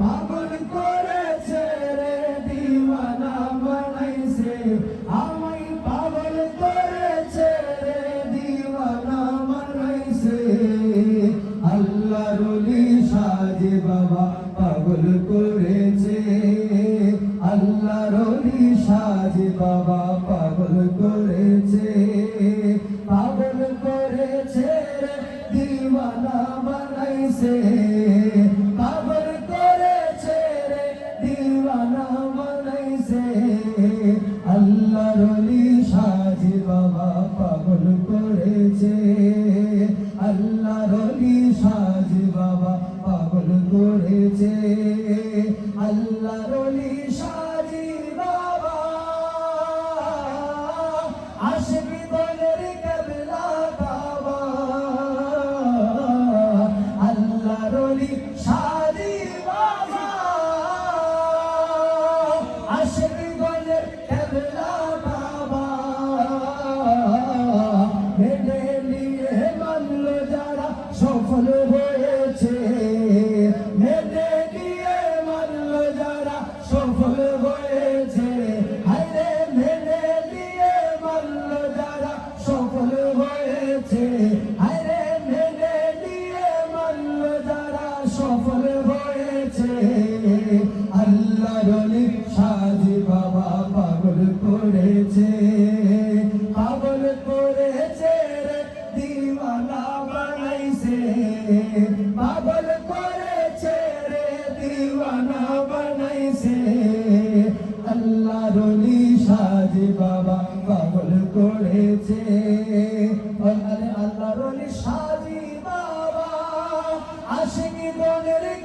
পাগল করেছে রে দিওয়ানা বানাইছে। আমায় পাগল করেছে রে বানাইছে। আল্লাহ রলি সাজে বাবা পাগল করেছে। আল্লাহ রলি সাজে বাবা পাগল করেছে। পাগল করেছে আল্লাহ রলি সাজি বাবা পাগল করেছে। আল্লাহ রলি সাজি বাবা পাগল করেছে। আল্লাহ রলি সাজি সাজি বাবা আশিকি কেবলা বাবা। মেনে নিয়ে মানল যারা সফল হয়েছে। পাগল করেছে রে দিওয়ানা বানাইছে। আল্লাহ রলি সাজি বাবা পাগল করেছে। আল্লাহ রলি সাজি বাবা, আশিকি দলের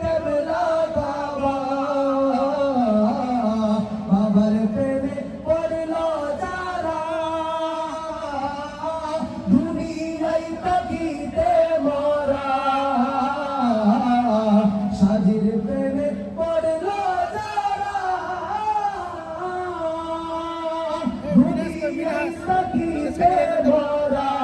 Cristo aqui, Senhor.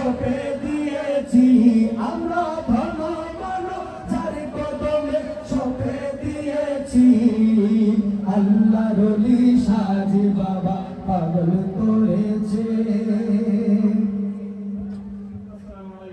সপে দিয়েছি, আমরা ধন মানবতার কদমে সপে দিয়েছি। আল্লাহ রলি সাজি বাবা পাগল করেছে। আসসালামু